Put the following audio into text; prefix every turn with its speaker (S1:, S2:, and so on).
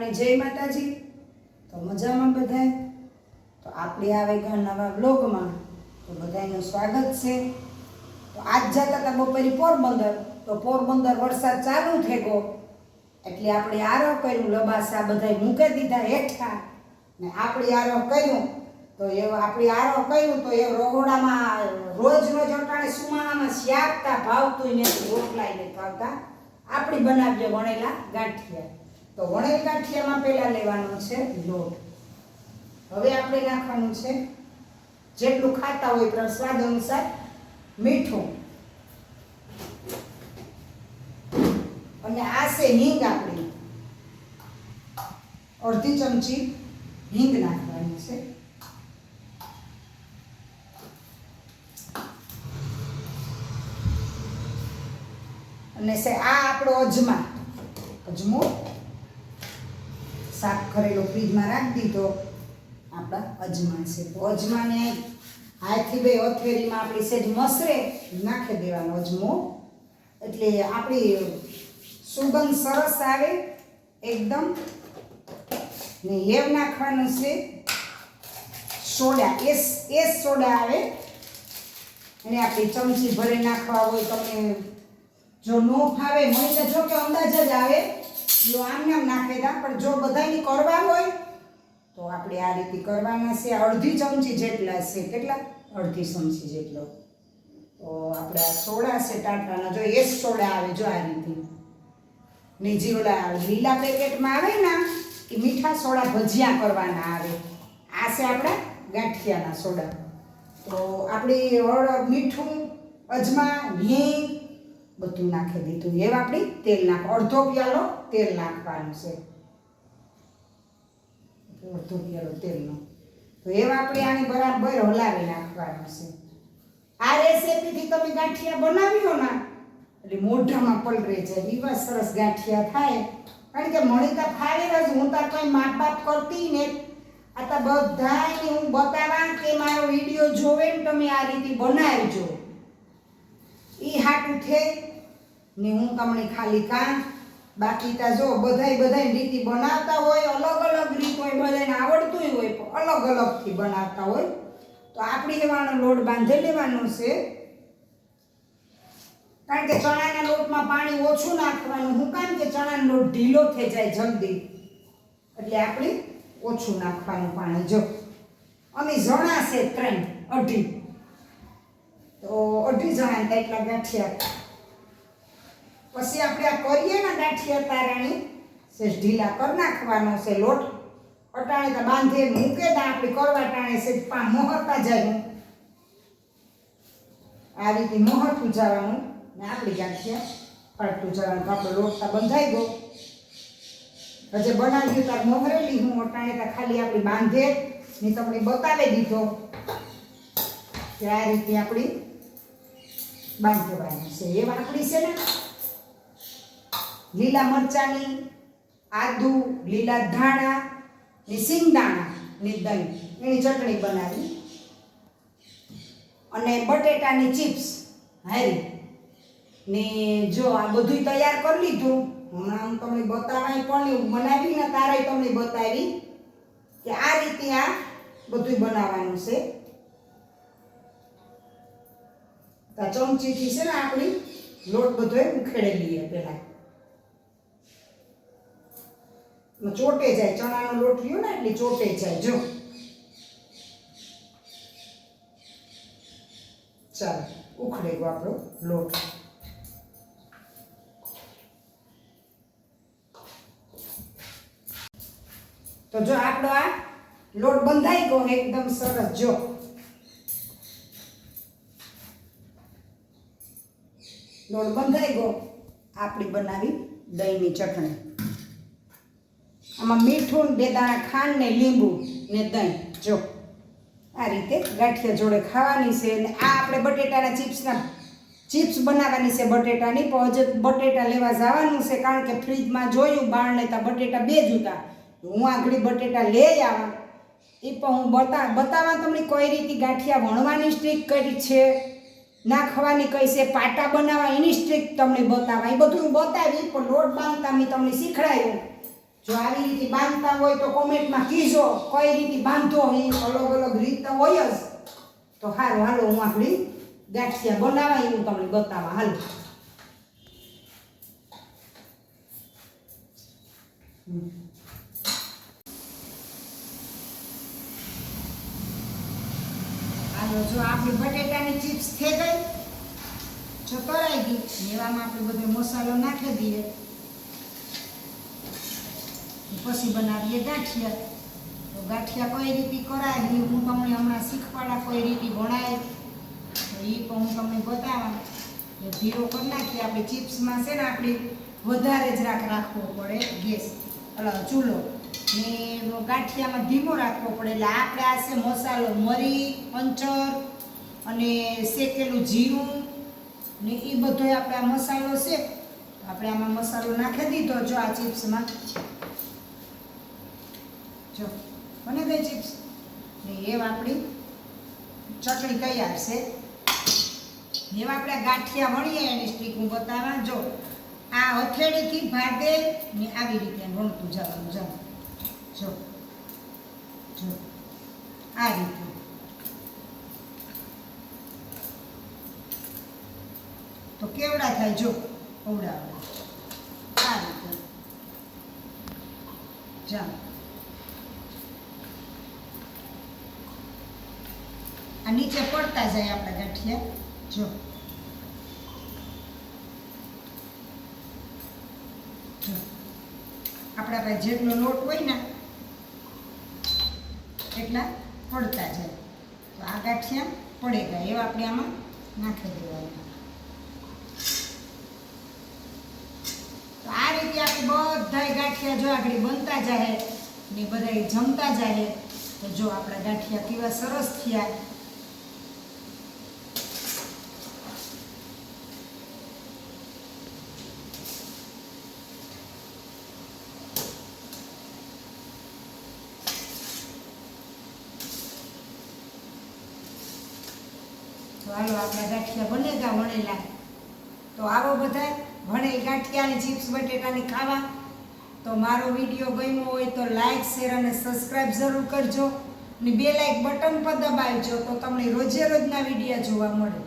S1: અને જય માતાજી. તો મજામાં બધાય? તો આપણે આવે ગયા નવા બ્લોગમાં તો બધાયનું સ્વાગત છે. તો આજ જતા હતા બપોરે પોરબંદર. તો પોરબંદર વરસાદ ચાલુ થઈ ગયો એટલે આપણે આરો કર્યું, લબાસા બધાય મૂકી દીધા હેઠા. ને આપણે આરો કર્યું. તો એવો આપણે આરો કર્યું તો એ રોગોડામાં રોજ રોજ અટાણે સુમાણામાં શ્યાકતા ભાવતું ને રોટલાઈને ભાવતા આપણી બનાવીએ વણેલા ગાંઠિયા. તો વણેલ ગાંઠિયામાં પહેલા લેવાનો છે લોટ. હવે આપણે નાખવાનું છે જેટલું ખાતા હોય પણ સ્વાદ અનુસાર મીઠું. અને આ છે હિંગ આપણી. અડધી ચમચી હિંગ નાખવાની છે. અને છે આ આપણો અજમા. અજમો. સાફ કરેલો ફ્રીજમાં રાખી દીધો. આપણા અજમા છે. તો અજમાને હાથથી બે અથેરીમાં આપણી સેજ મસરે નાખી દેવાનો અજમો. એટલે આપણી સુગંધ સરસ આવે એકદમ. ને હેવ નાખવાનું છે સોડા. એસ એસ સોડા આવે. અને આપણી ચમચી ભરે નાખવા હોય તમે જો નો ફાવે મને જો કે અંદાજ જ આવે. જો આમ નાખી દા, પણ જો બધાને કરવા હોય, તો આપણે આ રીતે કરવાના છે. અડધી ચમચી જેટલા છે. કેટલા? અડધી ચમચી જેટલો. તો આપણે આ સોડા છે ટાટાના જો એ સોડા આવે, જો આ રીતે. ને જે ઓલા લીલા પેકેટમાં આવે ને એ મીઠા સોડા ભજીયા કરવાના આવે. આ છે આપણા ગાંઠિયાના સોડા. તો આપણી હળદ, મીઠું, અજમા, હિંગ બધું નાખી દીધું. એવા આપણી તેલ નાખ. અડધો પ્યાલો, તેલ નાખવાનું છે. અડધો પ્યાલો તેલનો. તો એવા આપણે આને બરાબર હલાવી નાખવાનું છે. આ રેસીપીથી તમે ગાંઠિયા બનાવ્યો ને, એટલે મોઢામાં પલરે જાય. એવા સરસ ગાંઠિયા થાય. કારણ કે મળી તો ફાવે જ હું તો કંઈ માપ બાપ કરતી ને, આ તો બધાને હું બતાવા કે મારો વીડિયો જોવે ને તમે આ રીતે બનાવજો. એ હાટું છે ને હું તમને ખાલી કાં બાકી તા જો બધાય બધાય રીતિ બનાવતા હોય, અલગ અલગ રીત હોય બધાને આવડતું હોય, પણ અલગ અલગથી બનાવતા હોય. તો આપણે એવાનો લોટ બાંધી લેવાનો છે. કારણ કે ચણાના લોટમાં પાણી ઓછું નાખવાનું, હું કારણ કે ચણાનો લોટ ઢીલો થઈ જાય જલ્દી. એટલે આપણે ઓછું નાખવાનું પાણી, જો. અમે જણા છે ત્રણ, અઢી. તો અઢી જણા એટલા ગાંઠિયા? પછી આપણે આ કરીએ ને ગાંઠિયા તારાણી સેજ ઢીલા કરી નાખવાનો છે લોટ, અટાણે તો બાંધે, મૂકે ને આપણે કરવા ટાણે છે પા મોહરતા જાય આ રીતે મોહરતું જવાનું ને આપણી ગાંઠિયા પડતું જવાનું તો આપણો લોટ બંધાઈ ગયો. હજે બનાવ્યું તાર મોહરેલી હું અટાણે તો ખાલી આપણી બાંધે ને તમને બતાવી દીધો કે આ રીતે આપણી બાંધવાની છે. એ વાકડી છે ને? લીલા મરચાની આદુ, લીલા ધાણા ને સિંગદાણા ને દહીં. એની ચટણી બનાવી. અને બટેટાની ચિપ્સ હારી. ને જો આ બધું તૈયાર કરી લીધું, હમણાં હું તમને બતાવાય પણ બનાવી ને તારે તમને બતાવી કે આ રીતે આ બધું બનાવવાનું છે. ચમચીથી છે ને આપણી લોટ બધો ઉખેડી લઈએ પહેલાં. ચોટે જાય, ચણાનો લોટ રહ્યો ને એટલે ચોટે જાય. જો. ચાલો ઉખડે ગયો આપણો લોટ. તો જો આપણો આ લોટ બંધાઈ ગયો એકદમ સરસ, જો. લોટ બંધાઈ ગયો. આપણી બનાવી દહીંની ચટણી. આમાં મીઠું ને બે દાણા ખાંડ ને લીંબુ ને દહીં. જો, આ રીતે ગાંઠિયા જોડે ખાવાની છે અને આ આપણે બટેટાના ચિપ્સના ચિપ્સ બનાવવાની છે બટેટાની. પણ હજુ બટેટા લેવા જવાનું છે કારણ કે ફ્રીજમાં જોયું, બાળ લેતા બટેટા બે જ હતા. હું આગળ બટેટા લઈ આવા. એ પણ હું બતા, બતાવવા તમને કઈ રીતે ગાંઠિયા વણવાની સ્ટ્રીક કરી છે નાખવાની કઈ છે, પાટા બનાવવા એની સ્ટ્રીક તમને બતાવવા. એ બધું હું બતાવી, પણ લોટ બાંધતા મેં તમને શીખડાયું જો આવી રીતે બાંધતા હોય તો કોમેન્ટમાં કીજો કઈ રીતે બાંધો એ અલગ અલગ રીત હોય જ. તો સારું હાલો, હું આપણી ગાંઠિયા બનાવવા હું તમને બતાવવા હાલો. હાલો, જો આપણી બટેટાની ચિપ્સ થઈ ગઈ. જો તરાઈ ગઈ. એવામાં આપણે બધો મસાલો નાખી દઈએ. પછી બનાવીએ ગાંઠિયા. તો ગાંઠિયા કઈ રીતે કરાય એ હું તમને હમણાં શીખવાડા કઈ રીતે ભણાય તો એ પણ હું તમને બતાવા એ ધીરો કરી નાખીએ. આપણે ચિપ્સમાં છે ને આપણે વધારે જ રાખ રાખવો પડે ગેસ. એટલે ચૂલો. ને ગાંઠિયામાં ધીમો રાખવો પડે. એટલે આપણે આ છે મસાલો મરી અંચર અને શેકેલું જીરું ને એ બધો આપણે આ મસાલો છે. આપણે આમાં મસાલો નાખી દીધો જો આ ચિપ્સમાં. જો બને બે ચિપ્સ. ને એવા આપણી ચટણી તૈયાર છે. એવા આપણે ગાંઠિયા વણીએ એની સ્ટીક હું બતાવવા, જો, આ હથેળીથી ભાગે ને આવી રીતે વણતું જવાનું જાઓ જો જો, આ રીતે. તો કેવડા થાય, જો અવડા આ રીતે. જાઓ. આ નીચે પડતા જાય આપણા ગાંઠિયા. જો. આપણા પાસે જેટલો લોટ હોય ને, એટલા પડતા જાય. તો આ ગાંઠિયા પડે ગયા. એવા આપણે આમાં નાખી દેવાના. આ રીતે આપણે બધા ગાંઠિયા જો આગળ બનતા જાય ને બધા જમતા જાય, તો જો આપણા ગાંઠિયા કેવા સરસ થયા તો હાલો આપણા ગાંઠિયા બનેગા વણેલા તો આવો બધા વણેલ ગાંઠિયાની ચિપ્સ બટેટાની ખાવા. તો મારો વીડિયો ગમ્યો હોય તો લાઇક શેર અને સબસ્ક્રાઈબ જરૂર કરજો. અને બે લાઇક બટન પર દબાવજો તો તમને રોજે રોજના વિડીયા જોવા મળે.